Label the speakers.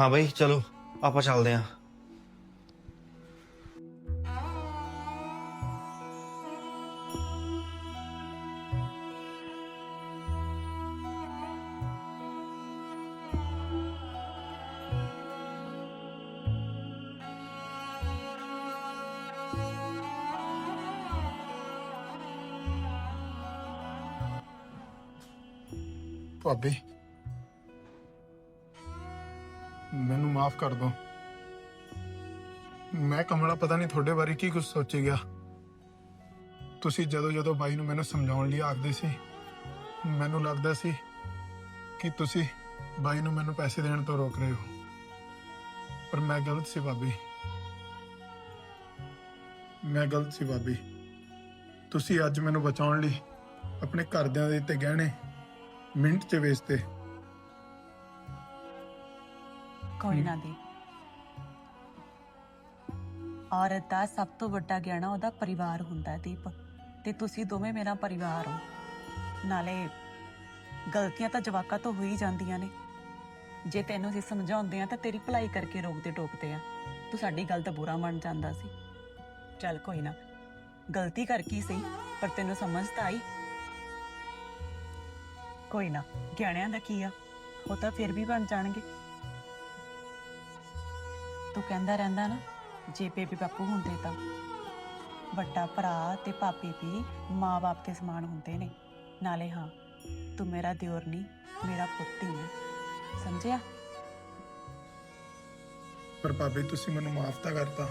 Speaker 1: ਹਾਂ ਬਾਈ ਚਲੋ ਆਪਾਂ ਚੱਲਦੇ ਆਂ
Speaker 2: ਭਾਬੀ ਮੈਨੂੰ ਮਾਫ ਕਰ ਦਿਓ ਮੈਂ ਕਮਲਾ ਪਤਾ ਨਹੀਂ ਤੁਹਾਡੇ ਬਾਰੇ ਕੀ ਕੁਝ ਸੋਚੀ ਗਿਆ। ਤੁਸੀਂ ਜਦੋਂ ਜਦੋਂ ਬਾਈ ਨੂੰ ਮੈਨੂੰ ਸਮਝਾਉਣ ਲਈ ਆਖਦੇ ਸੀ, ਮੈਨੂੰ ਲੱਗਦਾ ਸੀ ਕਿ ਤੁਸੀਂ ਬਾਈ ਨੂੰ ਮੈਨੂੰ ਪੈਸੇ ਦੇਣ ਤੋਂ ਰੋਕ ਰਹੇ ਹੋ। ਪਰ ਮੈਂ ਗਲਤ ਸੀ ਬਾਬੀ ਮੈਂ ਗਲਤ ਸੀ ਬਾਬੀ ਤੁਸੀਂ ਅੱਜ ਮੈਨੂੰ ਬਚਾਉਣ ਲਈ ਆਪਣੇ ਘਰਦਿਆਂ ਦੇ ਤੇ ਗਹਿਣੇ ਮਿੰਟ 'ਚ ਵੇਚਤੇ।
Speaker 3: ਕੋਈ ਨਾ ਦੀ। ਔਰਤ ਦਾ ਸਭ ਤੋਂ ਵੱਡਾ ਗਿਆਨਾ ਉਹਦਾ ਪਰਿਵਾਰ ਹੁੰਦਾ ਹੈ ਦੀਪ। ਤੇ ਤੁਸੀਂ ਦੋਵੇਂ ਮੇਰਾ ਪਰਿਵਾਰ ਹੋ। ਨਾਲੇ ਗਲਤੀਆਂ ਤਾਂ ਜਵਾਕਾਂ ਤੋਂ ਹੋ ਹੀ ਜਾਂਦੀਆਂ ਨੇ। ਜੇ ਤੈਨੂੰ ਅਸੀਂ ਸਮਝਾਉਂਦੇ ਆ ਤਾਂ ਤੇਰੀ ਭਲਾਈ ਕਰਕੇ ਰੋਕਦੇ ਟੋਕਦੇ ਆ ਤੂੰ ਸਾਡੀ ਗੱਲ ਤਾਂ ਬੁਰਾ ਮੰਨ ਜਾਂਦਾ ਸੀ। ਚੱਲ ਕੋਈ ਨਾ ਗਲਤੀ ਕਰ ਕੀ ਸਹੀ ਪਰ ਤੈਨੂੰ ਸਮਝ ਤਾਂ ਆਈ। ਕੋਈ ਨਾ ਗਿਆਣਿਆਂ ਦਾ ਕੀ ਆ? ਉਹ ਤਾਂ ਫਿਰ ਵੀ ਬਣ ਜਾਣਗੇ। ਤੂੰ ਕਹਿੰਦਾ ਰਹਿੰਦਾ ਨਾ, ਜੇ ਬੇਬੀ ਬਾਪੂ ਹੁੰਦੇ ਤਾਂ। ਵੱਡਾ ਭਰਾ ਤੇ ਭਾਬੀ ਵੀ ਮਾਂ-ਬਾਪ ਦੇ ਸਮਾਨ ਹੁੰਦੇ ਨੇ। ਨਾਲੇ ਹਾਂ, ਤੂੰ ਮੇਰਾ ਦਿਓਰ ਨਹੀਂ, ਮੇਰਾ ਪੁੱਤ ਹੀ ਹੈ। ਸਮਝਿਆ?
Speaker 2: ਪਰ ਭਾਬੀ, ਤੁਸੀਂ ਮੈਨੂੰ ਮਾਫ ਤਾਂ ਕਰਤਾ।